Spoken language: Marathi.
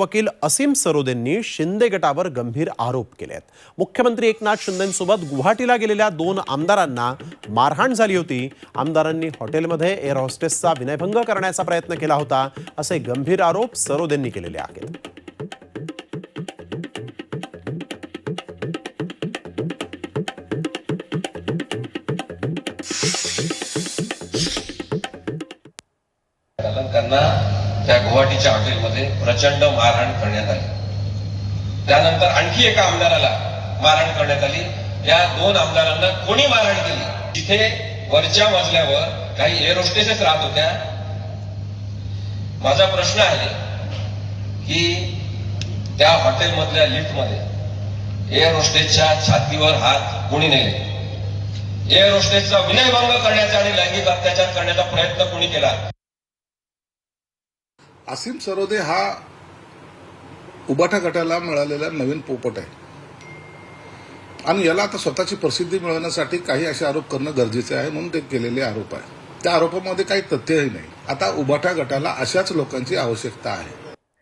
वकील असीम सरोदेंनी शिंदे गटावर गंभीर आरोप केले आहेत. मुख्यमंत्री एकनाथ शिंदेंसोबत गुवाहाटीला गेलेल्या दोन आमदारांना मारहाण झाली होती. आमदारांनी हॉटेलमध्ये एअर हॉस्टेसचा विनयभंग करण्याचा प्रयत्न केला होता असे गंभीर आरोप सरोदेंनी केलेले आहेत. त्यांना त्या गुवाहाटीच्या हॉटेलमध्ये प्रचंड मारहाण करण्यात आली. त्यानंतर आणखी एका आमदाराला मारहाण करण्यात आली. या दोन आमदारांना कोणी मारहाण केली? तिथे वरच्या मजल्यावर काही एअर होस्टेसेस राहत होत्या. माझा प्रश्न आहे की त्या हॉटेलमधल्या लिफ्टमध्ये एअर होस्टेसच्या छातीवर हात कोणी नेले? एअर होस्टेसचा विनयभंग करण्याचा आणि लैंगिक अत्याचार करण्याचा प्रयत्न कोणी केला? असीम सरोदे हा उबाठा गटाला मिळालेला नवीन पोपट आहे. आणि याला आता स्वतःची प्रसिद्धी मिळवण्यासाठी काही असे आरोप करणं गरजेचे आहे म्हणून ते केलेले आरोप आहे. त्या आरोपामध्ये काही तथ्यही नाही. आता उबाठा गटाला अशाच लोकांची आवश्यकता आहे.